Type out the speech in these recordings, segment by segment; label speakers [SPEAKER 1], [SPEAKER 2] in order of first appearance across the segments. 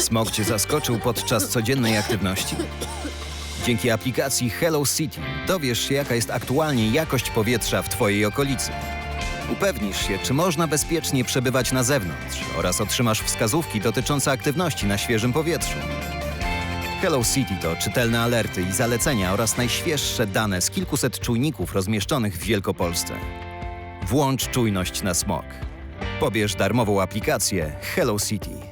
[SPEAKER 1] Smog cię zaskoczył podczas codziennej aktywności? Dzięki aplikacji Hello City dowiesz się, jaka jest aktualnie jakość powietrza w Twojej okolicy. Upewnisz się, czy można bezpiecznie przebywać na zewnątrz oraz otrzymasz wskazówki dotyczące aktywności na świeżym powietrzu. Hello City to czytelne alerty i zalecenia oraz najświeższe dane z kilkuset czujników rozmieszczonych w Wielkopolsce. Włącz czujność na smog. Pobierz darmową aplikację Hello City.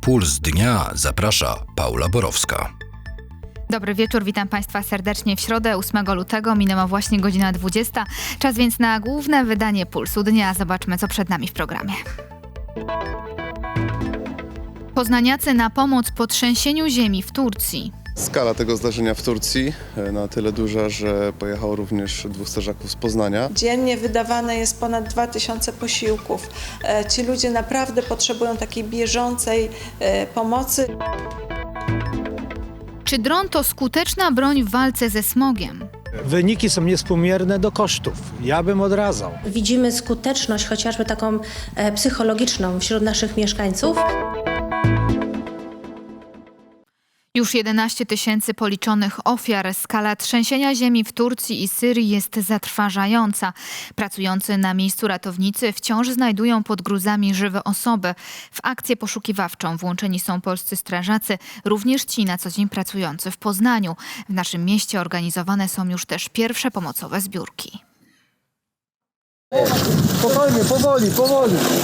[SPEAKER 2] Puls dnia zaprasza Paula Borowska.
[SPEAKER 3] Dobry wieczór, witam Państwa serdecznie w środę 8 lutego. Minęła właśnie godzina 20. Czas więc na główne wydanie Pulsu Dnia. Zobaczmy, co przed nami w programie. Poznaniacy na pomoc po trzęsieniu ziemi w Turcji.
[SPEAKER 4] Skala tego zdarzenia w Turcji e, na tyle duża, że pojechało również dwóch strażaków z Poznania.
[SPEAKER 5] Dziennie wydawane jest ponad 2000 posiłków. E, Ci ludzie naprawdę potrzebują takiej bieżącej e, pomocy.
[SPEAKER 3] Czy dron to skuteczna broń w walce ze smogiem?
[SPEAKER 6] Wyniki są niespółmierne do kosztów. Ja bym odradzał.
[SPEAKER 7] Widzimy skuteczność, chociażby taką psychologiczną wśród naszych mieszkańców.
[SPEAKER 3] Już 11 tysięcy policzonych ofiar. Skala trzęsienia ziemi w Turcji i Syrii jest zatrważająca. Pracujący na miejscu ratownicy wciąż znajdują pod gruzami żywe osoby. W akcję poszukiwawczą włączeni są polscy strażacy, również ci na co dzień pracujący w Poznaniu. W naszym mieście organizowane są już też pierwsze pomocowe zbiórki.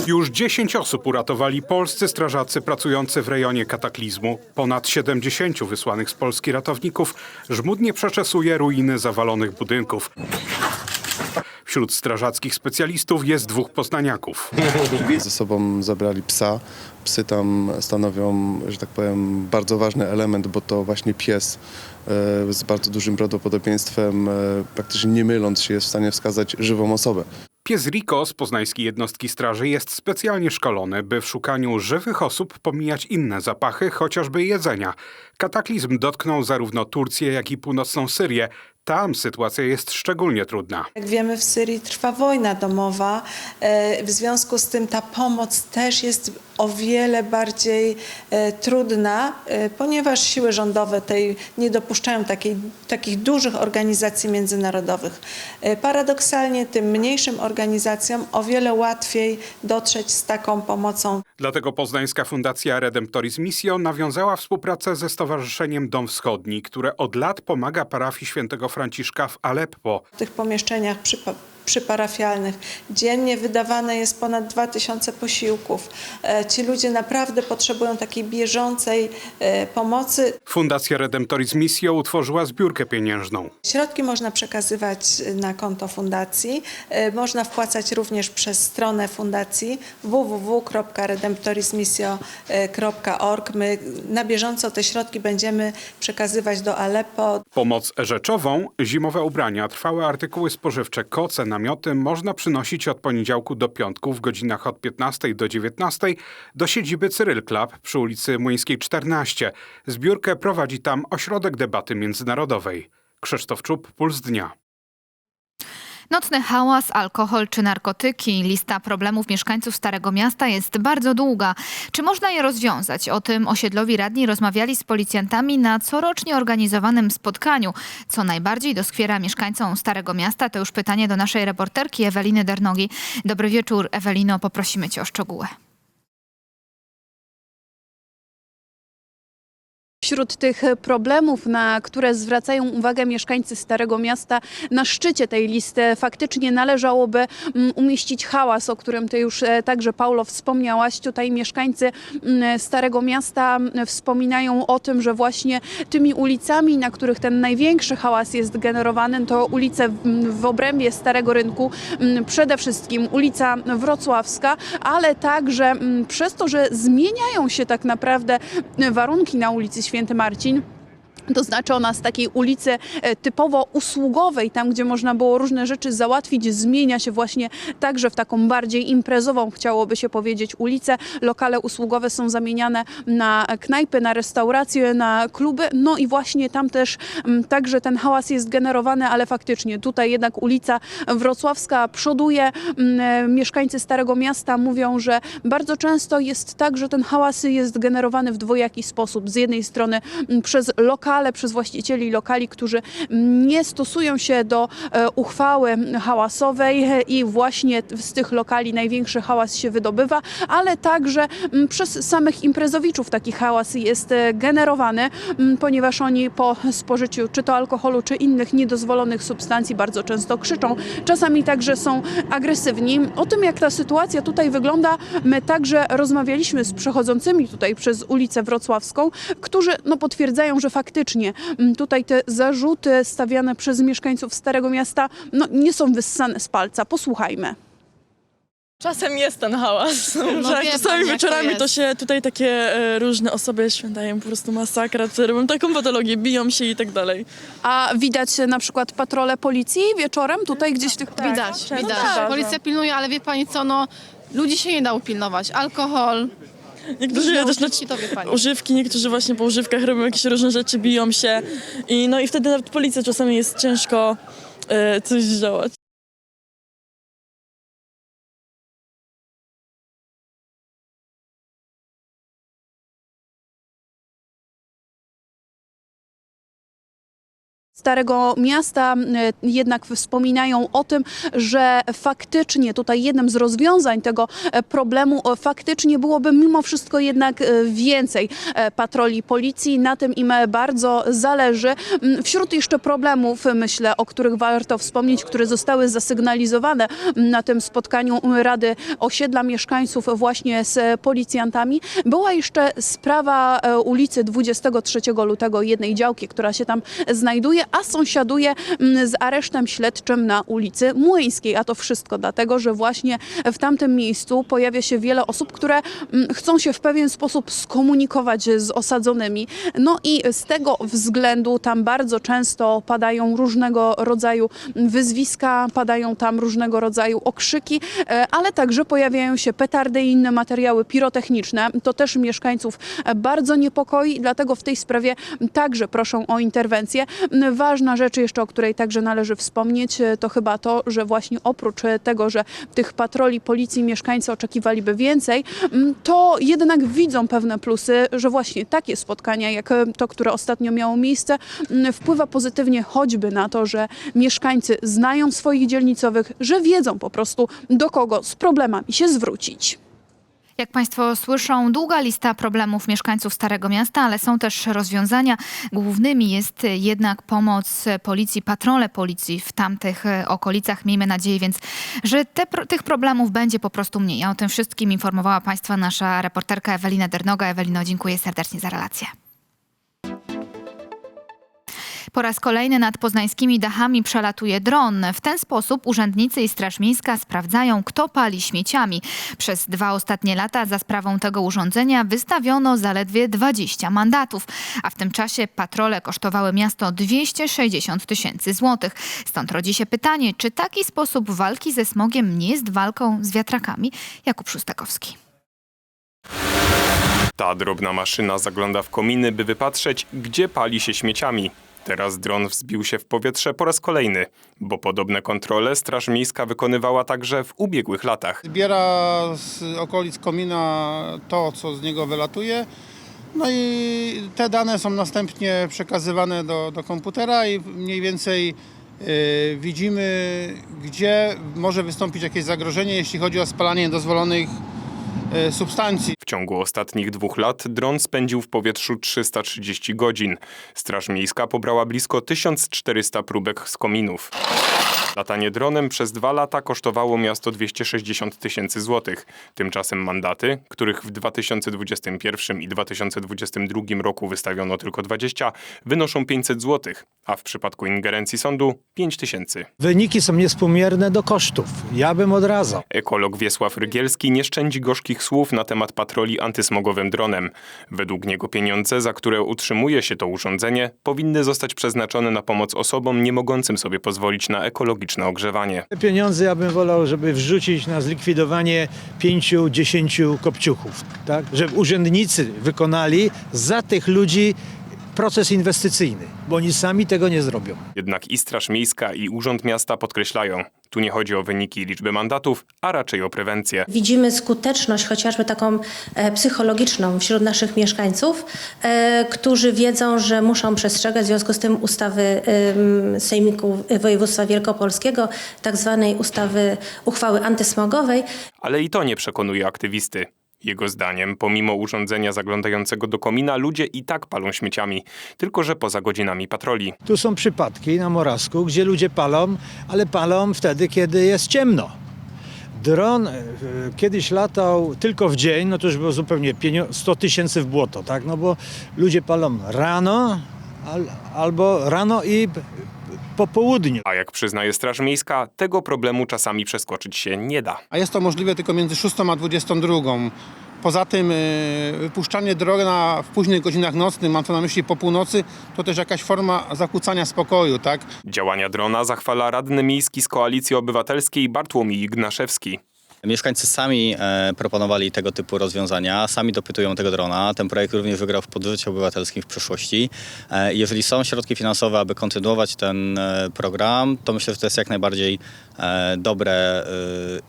[SPEAKER 8] Już 10 osób uratowali polscy strażacy pracujący w rejonie kataklizmu. Ponad 70 wysłanych z Polski ratowników żmudnie przeczesuje ruiny zawalonych budynków. Wśród strażackich specjalistów jest dwóch poznaniaków.
[SPEAKER 4] Ze sobą zabrali psa. Psy tam stanowią, że tak powiem, bardzo ważny element, bo to właśnie pies e, z bardzo dużym prawdopodobieństwem, e, praktycznie nie myląc się, jest w stanie wskazać żywą osobę.
[SPEAKER 8] Pies Rico z poznańskiej jednostki straży jest specjalnie szkolony, by w szukaniu żywych osób pomijać inne zapachy, chociażby jedzenia. Kataklizm dotknął zarówno Turcję, jak i północną Syrię. Tam sytuacja jest szczególnie trudna.
[SPEAKER 5] Jak wiemy, w Syrii trwa wojna domowa. E, W związku z tym ta pomoc też jest o wiele bardziej e, trudna, e, ponieważ siły rządowe tej nie dopuszczają takiej, takich dużych organizacji międzynarodowych. Paradoksalnie tym mniejszym organizacjom o wiele łatwiej dotrzeć z taką pomocą
[SPEAKER 8] Dlatego poznańska fundacja Redemptoris Missio nawiązała współpracę ze Stowarzyszeniem Dom Wschodni, które od lat pomaga parafii świętego Franciszka w Aleppo.
[SPEAKER 5] w tych pomieszczeniach przypa- przyparafialnych. Dziennie wydawane jest ponad 2000 posiłków. E, Ci ludzie naprawdę potrzebują takiej bieżącej e, pomocy.
[SPEAKER 8] Fundacja Redemptoris Missio utworzyła zbiórkę pieniężną.
[SPEAKER 5] Środki można przekazywać na konto fundacji. E, Można wpłacać również przez stronę fundacji www.redemptorismissio.org. My na bieżąco te środki będziemy przekazywać do Aleppo.
[SPEAKER 8] Pomoc rzeczową, zimowe ubrania, trwałe artykuły spożywcze, koce, namioty można przynosić od poniedziałku do piątku w godzinach od 15 do 19 do siedziby Cyryl Club przy ulicy Młyńskiej 14. Zbiórkę prowadzi tam Ośrodek Debaty Międzynarodowej. Krzysztof Czub, Puls Dnia.
[SPEAKER 3] Nocny hałas, alkohol czy narkotyki. Lista problemów mieszkańców Starego Miasta jest bardzo długa. Czy można je rozwiązać? O tym osiedlowi radni rozmawiali z policjantami na corocznie organizowanym spotkaniu. Co najbardziej doskwiera mieszkańcom Starego Miasta? To już pytanie do naszej reporterki Eweliny Dernogi. Dobry wieczór, Ewelino, poprosimy cię o szczegóły.
[SPEAKER 9] Wśród tych problemów, na które zwracają uwagę mieszkańcy Starego Miasta, na szczycie tej listy faktycznie należałoby mm, umieścić hałas, o którym ty już e, także, Paulo, wspomniałaś. Tutaj mieszkańcy mm, Starego Miasta mm, wspominają o tym, że właśnie tymi ulicami, na których ten największy hałas jest generowany, to ulice w, obrębie Starego Rynku, przede wszystkim ulica Wrocławska, ale także przez to, że zmieniają się tak naprawdę warunki na ulicy Święty Marcin. To znaczy ona z takiej ulicy e, typowo usługowej, tam gdzie można było różne rzeczy załatwić, zmienia się właśnie także w taką bardziej imprezową, chciałoby się powiedzieć, ulicę. Lokale usługowe są zamieniane na knajpy, na restauracje, na kluby. No i właśnie tam też mm, także ten hałas jest generowany, ale faktycznie tutaj jednak ulica Wrocławska przoduje. Mm, e, Mieszkańcy Starego Miasta mówią, że bardzo często jest tak, że ten hałas jest generowany w dwojaki sposób. Z jednej strony mm, przez lokale, przez właścicieli lokali, którzy nie stosują się do e, uchwały hałasowej e, i właśnie z tych lokali największy hałas się wydobywa, ale także przez samych imprezowiczów taki hałas jest e, generowany, ponieważ oni po spożyciu czy to alkoholu, czy innych niedozwolonych substancji bardzo często krzyczą. Czasami także są agresywni. O tym, jak ta sytuacja tutaj wygląda, my także rozmawialiśmy z przechodzącymi tutaj przez ulicę Wrocławską, którzy no, potwierdzają, że faktycznie mm, tutaj te zarzuty stawiane przez mieszkańców Starego Miasta no, nie są wyssane z palca. Posłuchajmy.
[SPEAKER 10] Czasem jest ten hałas.
[SPEAKER 11] No wie
[SPEAKER 10] czasami
[SPEAKER 11] to
[SPEAKER 10] wieczorami to,
[SPEAKER 11] jest.
[SPEAKER 10] się tutaj takie e, różne osoby świętają po prostu masakra, które robią taką patologię, biją się i tak dalej.
[SPEAKER 9] A widać na przykład patrole policji wieczorem tutaj gdzieś w tych...
[SPEAKER 11] Widać,
[SPEAKER 10] często
[SPEAKER 11] widać.
[SPEAKER 10] zdarza.
[SPEAKER 11] Policja pilnuje, ale wie pani co, no ludzi się nie da upilnować. Alkohol,
[SPEAKER 10] Niektórzy też na
[SPEAKER 11] używki, to wie pani.
[SPEAKER 10] używki, niektórzy właśnie po używkach robią jakieś różne rzeczy, biją się i no i wtedy nawet policji czasami jest ciężko e, coś zdziałać.
[SPEAKER 9] Starego Miasta e, jednak wspominają o tym, że faktycznie tutaj jednym z rozwiązań tego e, problemu e, faktycznie byłoby mimo wszystko jednak więcej patroli policji. Na tym im bardzo zależy. Mm, Wśród jeszcze problemów, myślę, o których warto wspomnieć, które zostały zasygnalizowane mm, na tym spotkaniu mm, Rady Osiedla Mieszkańców właśnie z policjantami, była jeszcze sprawa ulicy 23 lutego, jednej działki, która się tam znajduje, a sąsiaduje mm, z aresztem śledczym na ulicy Młyńskiej. A to wszystko dlatego, że właśnie w tamtym miejscu pojawia się wiele osób, które mm, chcą się w pewien sposób skomunikować z osadzonymi. No i z tego względu tam bardzo często padają różnego rodzaju wyzwiska, padają tam różnego rodzaju okrzyki, e, ale także pojawiają się petardy i inne materiały pirotechniczne. To też mieszkańców e, bardzo niepokoi, dlatego w tej sprawie także proszą o interwencję. Ważna rzecz jeszcze, o której także należy wspomnieć, e, to chyba to, że właśnie oprócz e, tego, że tych patroli policji mieszkańcy oczekiwaliby więcej, m, to jednak widzą pewne plusy, że właśnie takie spotkania, jak e, to, które ostatnio miało miejsce, m, wpływa pozytywnie choćby na to, że mieszkańcy znają swoich dzielnicowych, że wiedzą po prostu do kogo z problemami się zwrócić.
[SPEAKER 3] Jak Państwo słyszą, długa lista problemów mieszkańców Starego Miasta, ale są też rozwiązania. Głównymi jest jednak pomoc policji, patrole policji w tamtych okolicach. Miejmy nadzieję więc, że te, tych problemów będzie po prostu mniej. A o tym wszystkim informowała Państwa nasza reporterka Ewelina Dernoga. Ewelino, dziękuję serdecznie za relację. Po raz kolejny nad poznańskimi dachami przelatuje dron. W ten sposób urzędnicy i Straż Miejska sprawdzają, kto pali śmieciami. Przez dwa ostatnie lata za sprawą tego urządzenia wystawiono zaledwie 20 mandatów, a w tym czasie patrole kosztowały miasto 260 tysięcy złotych. Stąd rodzi się pytanie, czy taki sposób walki ze smogiem nie jest walką z wiatrakami? Jakub Szóstakowski.
[SPEAKER 12] Ta drobna maszyna zagląda w kominy, by wypatrzeć, gdzie pali się śmieciami. Teraz dron wzbił się w powietrze po raz kolejny, bo podobne kontrole Straż Miejska wykonywała także w ubiegłych latach.
[SPEAKER 13] Zbiera z okolic komina to, co z niego wylatuje. No i te dane są następnie przekazywane do, do komputera i mniej więcej y, widzimy, gdzie może wystąpić jakieś zagrożenie, jeśli chodzi o spalanie niedozwolonych substancji.
[SPEAKER 12] W ciągu ostatnich dwóch lat dron spędził w powietrzu 330 godzin. Straż Miejska pobrała blisko 1400 próbek z kominów. Latanie dronem przez dwa lata kosztowało miasto 260 tysięcy złotych. Tymczasem mandaty, których w 2021 i 2022 roku wystawiono tylko 20, wynoszą 500 złotych. A w przypadku ingerencji sądu 5 tysięcy.
[SPEAKER 6] Wyniki są niespółmierne do kosztów. Ja bym odradzał.
[SPEAKER 12] Ekolog Wiesław Rygielski nie szczędzi gorzkich słów na temat patroli antysmogowym dronem. Według niego pieniądze, za które utrzymuje się to urządzenie, powinny zostać przeznaczone na pomoc osobom nie mogącym sobie pozwolić na ekologiczne ogrzewanie.
[SPEAKER 6] Te pieniądze ja bym wolał, żeby wrzucić na zlikwidowanie pięciu, dziesięciu kopciuchów. Tak? Żeby urzędnicy wykonali za tych ludzi proces inwestycyjny, bo oni sami tego nie zrobią.
[SPEAKER 12] Jednak i Straż Miejska i Urząd Miasta podkreślają, tu nie chodzi o wyniki i liczby mandatów, a raczej o prewencję.
[SPEAKER 7] Widzimy skuteczność, chociażby taką e, psychologiczną wśród naszych mieszkańców, e, którzy wiedzą, że muszą przestrzegać w związku z tym ustawy em, Sejmiku Województwa Wielkopolskiego, tak zwanej ustawy uchwały antysmogowej.
[SPEAKER 12] Ale i to nie przekonuje aktywisty. Jego zdaniem, pomimo urządzenia zaglądającego do komina, ludzie i tak palą śmieciami, tylko że poza godzinami patroli.
[SPEAKER 6] Tu są przypadki na Morawsku, gdzie ludzie palą, ale palą wtedy, kiedy jest ciemno. Dron e, kiedyś latał tylko w dzień, no to już było zupełnie pienio- 100 tysięcy w błoto, tak? No bo ludzie palą rano al, albo rano i po południu.
[SPEAKER 12] A jak przyznaje Straż Miejska, tego problemu czasami przeskoczyć się nie da.
[SPEAKER 13] A jest to możliwe tylko między 6 a 22. Poza tym wypuszczanie drona w późnych godzinach nocnych, mam to na myśli po północy, to też jakaś forma zakłócania spokoju, tak?
[SPEAKER 12] Działania drona zachwala radny miejski z Koalicji Obywatelskiej Bartłomiej Ignaszewski.
[SPEAKER 14] Mieszkańcy sami e, proponowali tego typu rozwiązania, sami dopytują tego drona. Ten projekt również wygrał w podrzucie obywatelskim w przeszłości. E, jeżeli są środki finansowe, aby kontynuować ten e, program, to myślę, że to jest jak najbardziej dobre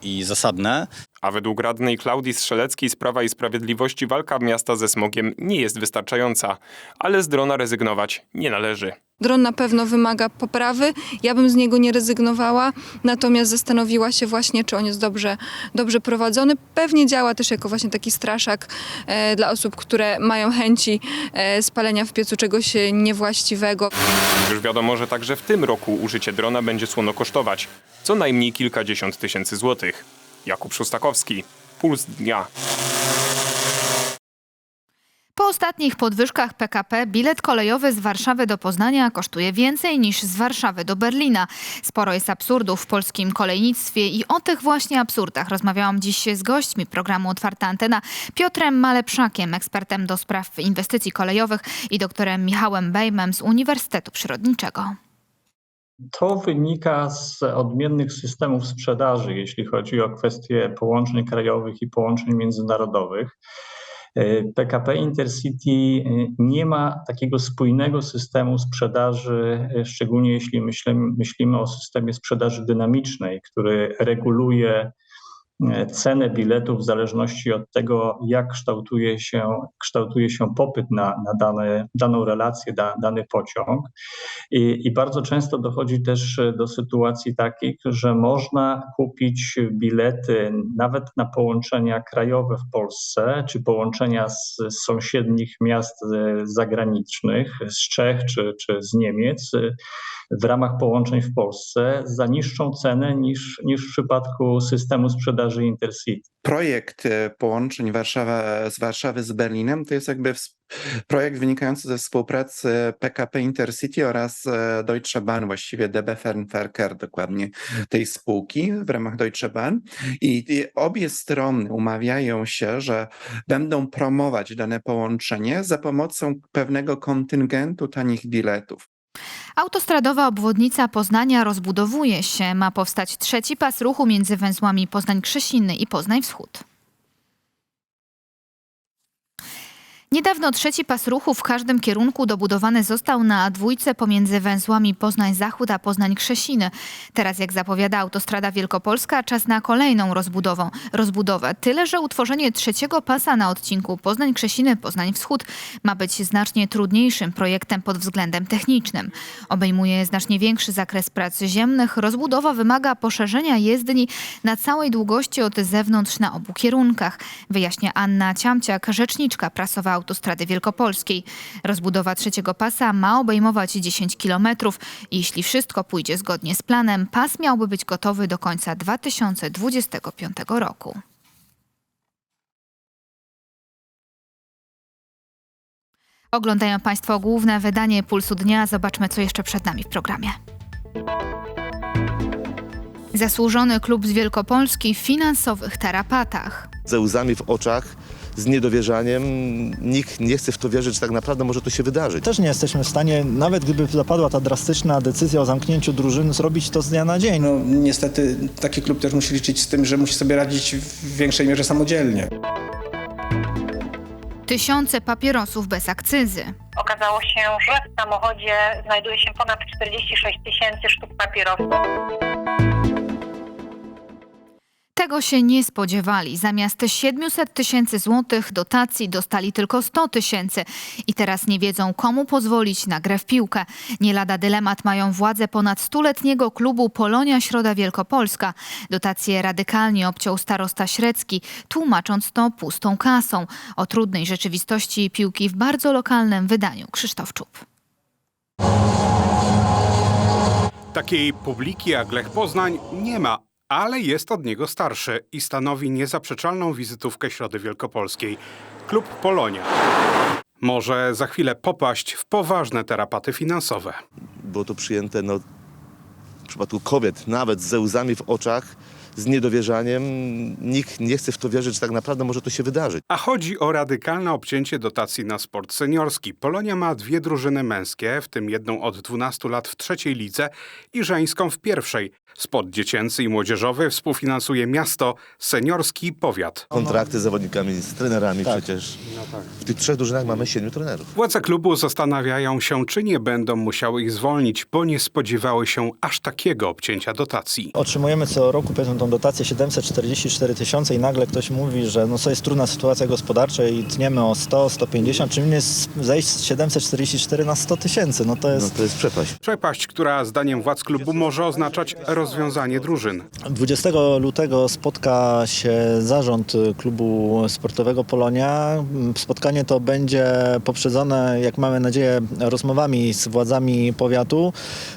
[SPEAKER 14] i zasadne.
[SPEAKER 12] A według radnej Klaudii Strzeleckiej z Prawa i Sprawiedliwości walka miasta ze smogiem nie jest wystarczająca, ale z drona rezygnować nie należy.
[SPEAKER 15] Dron na pewno wymaga poprawy. Ja bym z niego nie rezygnowała, natomiast zastanowiła się właśnie, czy on jest dobrze, dobrze prowadzony. Pewnie działa też jako właśnie taki straszak e, dla osób, które mają chęci e, spalenia w piecu czegoś niewłaściwego.
[SPEAKER 12] Już wiadomo, że także w tym roku użycie drona będzie słono kosztować. Co najmniej kilkadziesiąt tysięcy złotych. Jakub Szustakowski, Puls Dnia.
[SPEAKER 3] Po ostatnich podwyżkach PKP bilet kolejowy z Warszawy do Poznania kosztuje więcej niż z Warszawy do Berlina. Sporo jest absurdów w polskim kolejnictwie i o tych właśnie absurdach rozmawiałam dziś z gośćmi programu Otwarta Antena Piotrem Malepszakiem, ekspertem do spraw inwestycji kolejowych i doktorem Michałem Bejmem z Uniwersytetu Przyrodniczego.
[SPEAKER 16] To wynika z odmiennych systemów sprzedaży, jeśli chodzi o kwestie połączeń krajowych i połączeń międzynarodowych. PKP Intercity nie ma takiego spójnego systemu sprzedaży, szczególnie jeśli myślimy, myślimy o systemie sprzedaży dynamicznej, który reguluje cenę biletów w zależności od tego, jak kształtuje się, kształtuje się popyt na, na dane, daną relację, da, dany pociąg. I, I bardzo często dochodzi też do sytuacji takich, że można kupić bilety nawet na połączenia krajowe w Polsce, czy połączenia z, z sąsiednich miast e, zagranicznych, z Czech czy, czy z Niemiec w ramach połączeń w Polsce za niższą cenę niż, niż w przypadku systemu sprzedaży Intercity.
[SPEAKER 17] Projekt e, połączeń Warszawa, z Warszawy z Berlinem to jest jakby projekt wynikający ze współpracy PKP Intercity oraz e, Deutsche Bahn, właściwie DB Fernverkehr dokładnie tej spółki w ramach Deutsche Bahn. I i obie strony umawiają się, że będą promować dane połączenie za pomocą pewnego kontyngentu tanich biletów.
[SPEAKER 3] Autostradowa obwodnica Poznania rozbudowuje się. Ma powstać trzeci pas ruchu między węzłami Poznań-Krzesiny i Poznań Wschód. Niedawno trzeci pas ruchu w każdym kierunku dobudowany został na dwójce pomiędzy węzłami Poznań-Zachód a Poznań-Krzesiny. Teraz, jak zapowiada Autostrada Wielkopolska, czas na kolejną rozbudową, rozbudowę. Tyle, że utworzenie trzeciego pasa na odcinku Poznań-Krzesiny, Poznań-Wschód ma być znacznie trudniejszym projektem pod względem technicznym. Obejmuje znacznie większy zakres prac ziemnych. Rozbudowa wymaga poszerzenia jezdni na całej długości od zewnątrz na obu kierunkach, wyjaśnia Anna Ciamciak, rzeczniczka prasowa Autostrady Wielkopolskiej. Rozbudowa trzeciego pasa ma obejmować 10 kilometrów. Jeśli wszystko pójdzie zgodnie z planem, pas miałby być gotowy do końca 2025 roku. Oglądają Państwo główne wydanie Pulsu Dnia. Zobaczmy, co jeszcze przed nami w programie. Zasłużony klub z Wielkopolski w finansowych tarapatach.
[SPEAKER 18] ze łzami w oczach, z niedowierzaniem. Nikt nie chce w to wierzyć, że tak naprawdę może to się wydarzyć.
[SPEAKER 6] Też nie jesteśmy w stanie, nawet gdyby zapadła ta drastyczna decyzja o zamknięciu drużyny, zrobić to z dnia na dzień.
[SPEAKER 19] No, niestety taki klub też musi liczyć z tym, że musi sobie radzić w większej mierze samodzielnie.
[SPEAKER 3] Tysiące papierosów bez akcyzy.
[SPEAKER 20] Okazało się, że w samochodzie znajduje się ponad 46 tysięcy sztuk papierosów.
[SPEAKER 3] Tego się nie spodziewali. Zamiast 700 tysięcy złotych dotacji dostali tylko 100 tysięcy. I teraz nie wiedzą, komu pozwolić na grę w piłkę. Nie lada dylemat mają władze ponad stuletniego klubu Polonia Środa Wielkopolska. Dotacje radykalnie obciął starosta Śrecki, tłumacząc to pustą kasą. O trudnej rzeczywistości piłki w bardzo lokalnym wydaniu Krzysztof Czub.
[SPEAKER 8] Takiej publiki jak Lech Poznań nie ma, ale jest od niego starszy i stanowi niezaprzeczalną wizytówkę Środy Wielkopolskiej. Klub Polonia może za chwilę popaść w poważne tarapaty finansowe.
[SPEAKER 18] Było to przyjęte no, w przypadku kobiet nawet ze łzami w oczach, z niedowierzaniem. Nikt nie chce w to wierzyć, że tak naprawdę może to się wydarzyć.
[SPEAKER 8] A chodzi o radykalne obcięcie dotacji na sport seniorski. Polonia ma dwie drużyny męskie, w tym jedną od 12 lat w trzeciej lidze i żeńską w pierwszej. Sport dziecięcy i młodzieżowy współfinansuje miasto, seniorski powiat.
[SPEAKER 18] Kontrakty z zawodnikami, z trenerami przecież. W tych trzech drużynach mamy siedmiu trenerów.
[SPEAKER 8] Władze klubu zastanawiają się, czy nie będą musiały ich zwolnić, bo nie spodziewały się aż takiego obcięcia dotacji.
[SPEAKER 6] Otrzymujemy co roku powiedzmy tą dotację 744 tysiące i nagle ktoś mówi, że no to jest trudna sytuacja gospodarcza i tniemy o 100, 150, czym jest zejść z 744 na 100 tysięcy. No to jest...
[SPEAKER 18] No to jest przepaść.
[SPEAKER 8] Przepaść, która zdaniem władz klubu może oznaczać rozwiązanie drużyn.
[SPEAKER 6] 20 lutego spotka się zarząd klubu sportowego Polonia. Spotkanie to będzie poprzedzone, jak mamy nadzieję, rozmowami z władzami powiatu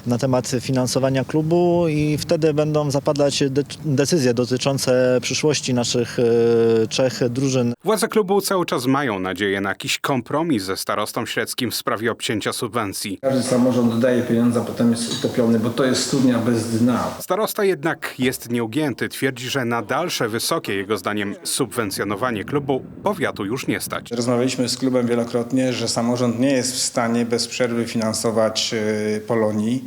[SPEAKER 6] na temat finansowania klubu i wtedy będą zapadać de decyzje dotyczące przyszłości naszych e, trzech drużyn.
[SPEAKER 8] Władze klubu cały czas mają nadzieję na jakiś kompromis ze starostą średzkim w sprawie obcięcia subwencji.
[SPEAKER 19] Każdy samorząd daje pieniądze, a potem jest utopiony, bo to jest studnia bez dna.
[SPEAKER 8] Starosta jednak jest nieugięty. Twierdzi, że na dalsze wysokie, jego zdaniem, subwencjonowanie klubu powiatu już nie stać.
[SPEAKER 19] Rozmawialiśmy z klubem wielokrotnie, że samorząd nie jest w stanie bez przerwy finansować e, Polonii.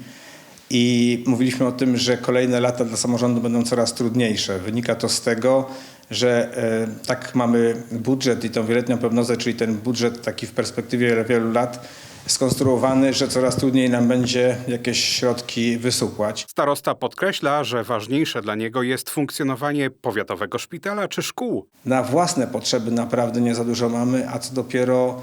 [SPEAKER 19] I mówiliśmy o tym, że kolejne lata dla samorządu będą coraz trudniejsze. Wynika to z tego, że e, tak mamy budżet i tą wieloletnią prognozę, czyli ten budżet taki w perspektywie wielu lat skonstruowany, że coraz trudniej nam będzie jakieś środki wysupłać.
[SPEAKER 8] Starosta podkreśla, że ważniejsze dla niego jest funkcjonowanie powiatowego szpitala czy szkół.
[SPEAKER 19] Na własne potrzeby naprawdę nie za dużo mamy, a co dopiero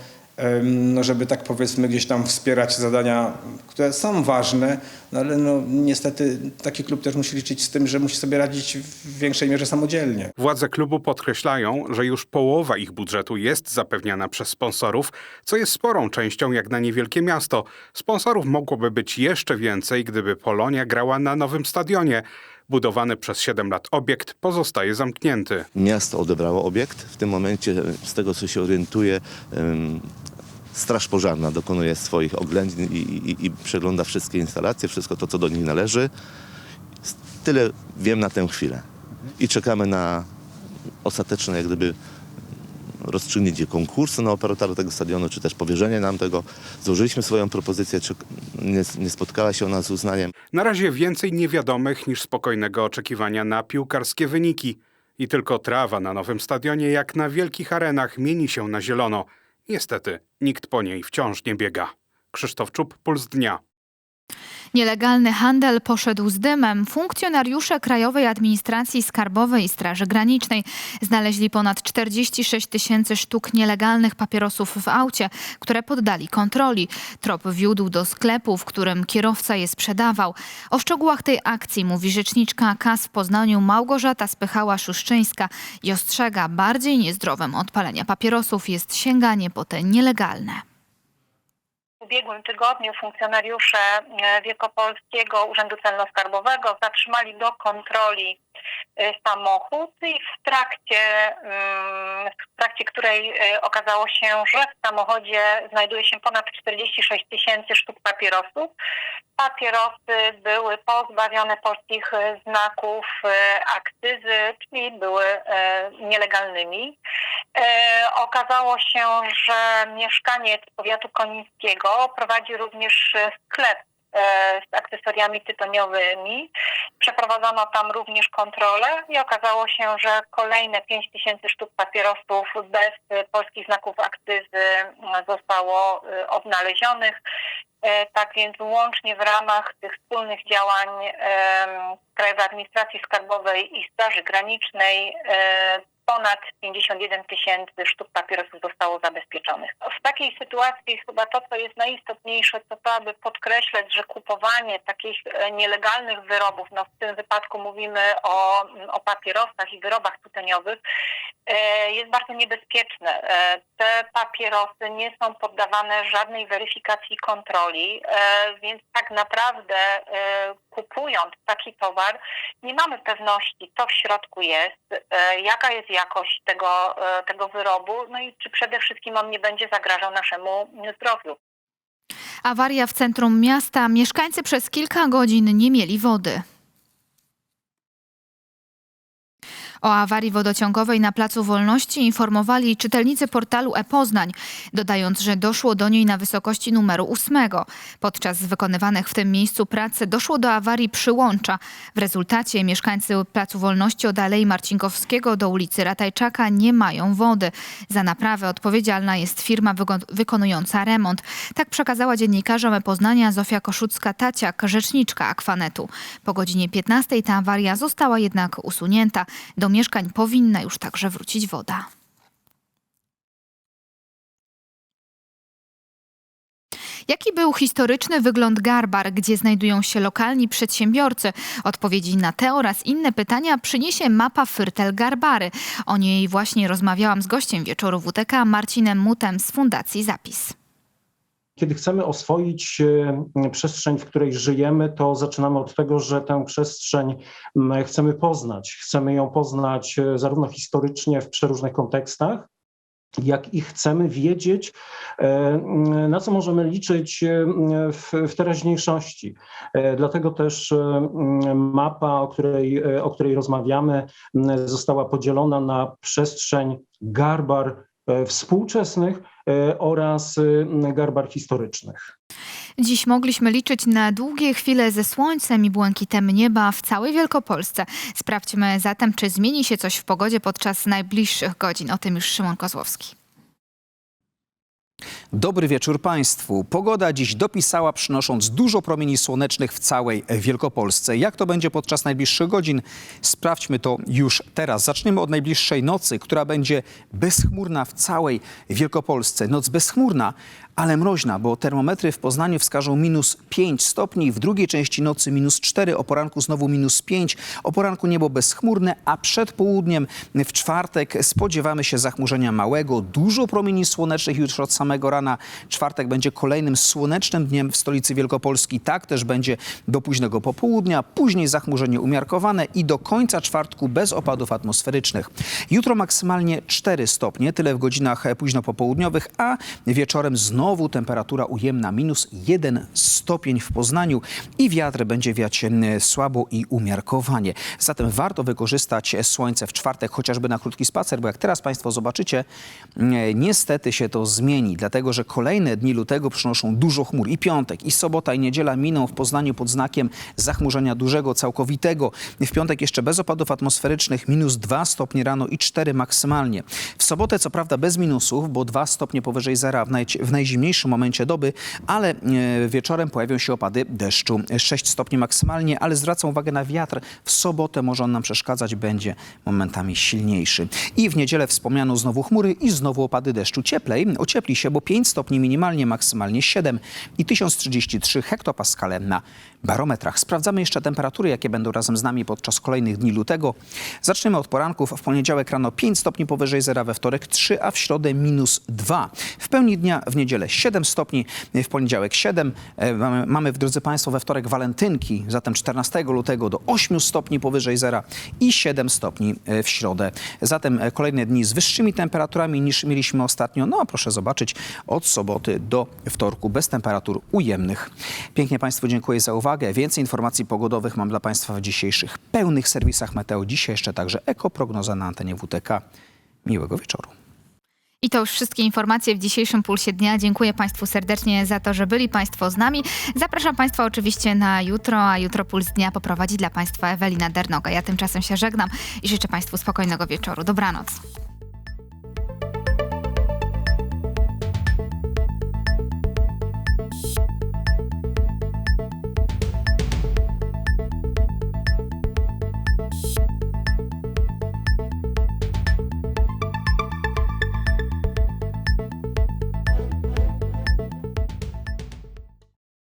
[SPEAKER 19] no żeby tak powiedzmy gdzieś tam wspierać zadania, które są ważne, no ale no niestety taki klub też musi liczyć z tym, że musi sobie radzić w większej mierze samodzielnie.
[SPEAKER 8] Władze klubu podkreślają, że już połowa ich budżetu jest zapewniana przez sponsorów, co jest sporą częścią jak na niewielkie miasto. Sponsorów mogłoby być jeszcze więcej, gdyby Polonia grała na nowym stadionie. Budowany przez 7 lat obiekt pozostaje zamknięty.
[SPEAKER 18] Miasto odebrało obiekt. W tym momencie, z tego co się orientuję, Straż Pożarna dokonuje swoich oględzin i, i, i przegląda wszystkie instalacje, wszystko to, co do nich należy. Tyle wiem na tę chwilę. I czekamy na ostateczne jak gdyby rozstrzygnięcie konkursu na operatora tego stadionu, czy też powierzenie nam tego. Złożyliśmy swoją propozycję, czy nie, nie spotkała się ona z uznaniem.
[SPEAKER 8] Na razie więcej niewiadomych niż spokojnego oczekiwania na piłkarskie wyniki. I tylko trawa na nowym stadionie, jak na wielkich arenach, mieni się na zielono. Niestety, nikt po niej wciąż nie biega. Krzysztof Czub, Puls Dnia.
[SPEAKER 3] Nielegalny handel poszedł z dymem. Funkcjonariusze Krajowej Administracji Skarbowej i Straży Granicznej znaleźli ponad 46 tysięcy sztuk nielegalnych papierosów w aucie, które poddali kontroli. Trop wiódł do sklepu, w którym kierowca je sprzedawał. O szczegółach tej akcji mówi rzeczniczka KAS w Poznaniu Małgorzata Spychała-Szuszczyńska i ostrzega, bardziej niezdrowym od palenia papierosów jest sięganie po te nielegalne.
[SPEAKER 20] Ubiegłym tygodniu funkcjonariusze e, Wielkopolskiego Urzędu Celno-Skarbowego zatrzymali do kontroli samochód i w trakcie, mm, w trakcie której e, okazało się, że w samochodzie znajduje się ponad 46 tysięcy sztuk papierosów. Papierosy były pozbawione polskich e, znaków e, akcyzy, czyli były e, nielegalnymi. E, Okazało się, że mieszkaniec powiatu konińskiego prowadzi również e, sklep e, z akcesoriami tytoniowymi. Przeprowadzono tam również kontrolę i okazało się, że kolejne 5 tysięcy sztuk papierosów bez e, polskich znaków akcyzy e, zostało e, odnalezionych. E, Tak więc łącznie w ramach tych wspólnych działań Krajowej Administracji Skarbowej i Straży Granicznej e, ponad 51 tysięcy sztuk papierosów zostało zabezpieczonych. W takiej sytuacji chyba to, co jest najistotniejsze, to to, aby podkreślać, że kupowanie takich e, nielegalnych wyrobów, no w tym wypadku mówimy o, o papierosach i wyrobach tytoniowych, e, jest bardzo niebezpieczne. E, Te papierosy nie są poddawane żadnej weryfikacji kontroli, więc tak naprawdę kupując taki towar, nie mamy pewności, co w środku jest, jaka jest jakość tego, e, tego wyrobu, no i czy przede wszystkim on nie będzie zagrażał naszemu zdrowiu.
[SPEAKER 3] Awaria w centrum miasta. Mieszkańcy przez kilka godzin nie mieli wody. O awarii wodociągowej na Placu Wolności informowali czytelnicy portalu e-Poznań, dodając, że doszło do niej na wysokości numeru ósmego. Podczas wykonywanych w tym miejscu pracy doszło do awarii przyłącza. W rezultacie mieszkańcy Placu Wolności od Alei Marcinkowskiego do ulicy Ratajczaka nie mają wody. Za naprawę odpowiedzialna jest firma wykonująca remont. Tak przekazała dziennikarzom e-Poznania Zofia Koszucka-Taciak, rzeczniczka Akwanetu. Po godzinie 15 ta awaria została jednak usunięta. Do mieszkań powinna już także wrócić woda. Jaki był historyczny wygląd Garbar, gdzie znajdują się lokalni przedsiębiorcy? Odpowiedzi na te oraz inne pytania przyniesie mapa Fyrtel Garbary. O niej właśnie rozmawiałam z gościem wieczoru WTK, Marcinem Mutem z Fundacji Zapis.
[SPEAKER 21] Kiedy chcemy oswoić e, przestrzeń, w której żyjemy, to zaczynamy od tego, że tę przestrzeń chcemy poznać. Chcemy ją poznać e, zarówno historycznie w przeróżnych kontekstach, jak i chcemy wiedzieć, e, na co możemy liczyć w, w teraźniejszości. Dlatego też mapa, o której, o której rozmawiamy, została podzielona na przestrzeń garbar współczesnych e, oraz e, garbar historycznych.
[SPEAKER 3] Dziś mogliśmy liczyć na długie chwile ze słońcem i błękitem nieba w całej Wielkopolsce. Sprawdźmy zatem, czy zmieni się coś w pogodzie podczas najbliższych godzin. O tym już Szymon Kozłowski.
[SPEAKER 22] Dobry wieczór Państwu. Pogoda dziś dopisała, przynosząc dużo promieni słonecznych w całej Wielkopolsce. Jak to będzie podczas najbliższych godzin? Sprawdźmy to już teraz. Zaczniemy od najbliższej nocy, która będzie bezchmurna w całej Wielkopolsce. Noc bezchmurna, ale mroźna, bo termometry w Poznaniu wskażą minus 5 stopni, w drugiej części nocy minus 4, o poranku znowu minus 5, o poranku niebo bezchmurne, a przed południem w czwartek spodziewamy się zachmurzenia małego, dużo promieni słonecznych już od samego rana. Czwartek będzie kolejnym słonecznym dniem w stolicy Wielkopolski. Tak też będzie do późnego popołudnia, później zachmurzenie umiarkowane i do końca czwartku bez opadów atmosferycznych. Jutro maksymalnie 4 stopnie, tyle w godzinach późno popołudniowych, a wieczorem znowu temperatura ujemna minus 1 stopień w Poznaniu i wiatr będzie wiać e, słabo i umiarkowanie. Zatem warto wykorzystać słońce w czwartek chociażby na krótki spacer, bo jak teraz Państwo zobaczycie, e, niestety się to zmieni, dlatego że kolejne dni lutego przynoszą dużo chmur. I piątek, i sobota, i niedziela miną w Poznaniu pod znakiem zachmurzenia dużego, całkowitego. W piątek jeszcze bez opadów atmosferycznych, minus 2 stopnie rano i 4 maksymalnie. W sobotę co prawda bez minusów, bo 2 stopnie powyżej zera w, naj, w najzimniejszym momencie doby, ale e, wieczorem pojawią się opady deszczu. 6 stopni maksymalnie, ale zwracam uwagę na wiatr. W sobotę może on nam przeszkadzać, będzie momentami silniejszy. I w niedzielę wspomniano znowu chmury i znowu opady deszczu. Cieplej, ociepli się, bo 5 stopni minimalnie, maksymalnie 7 i 1033 hektopaskale na barometrach. Sprawdzamy jeszcze temperatury, jakie będą razem z nami podczas kolejnych dni lutego. Zaczniemy od poranków. W poniedziałek rano 5 stopni powyżej zera, we wtorek 3, a w środę minus 2. W pełni dnia w niedzielę niedzielę 7 stopni, w poniedziałek 7. E, Mamy, mamy, drodzy Państwo, we wtorek walentynki, zatem 14 lutego do 8 stopni powyżej zera i 7 stopni e, w środę. Zatem e, kolejne dni z wyższymi temperaturami niż mieliśmy ostatnio. No a proszę zobaczyć, od soboty do wtorku bez temperatur ujemnych. Pięknie Państwu dziękuję za uwagę. Więcej informacji pogodowych mam dla Państwa w dzisiejszych pełnych serwisach Meteo. Dzisiaj jeszcze także ekoprognoza na antenie WTK. Miłego wieczoru.
[SPEAKER 3] I to już wszystkie informacje w dzisiejszym Pulsie Dnia. Dziękuję Państwu serdecznie za to, że byli Państwo z nami. Zapraszam Państwa oczywiście na jutro, a jutro Puls Dnia poprowadzi dla Państwa Ewelina Dernoga. Ja tymczasem się żegnam i życzę Państwu spokojnego wieczoru. Dobranoc.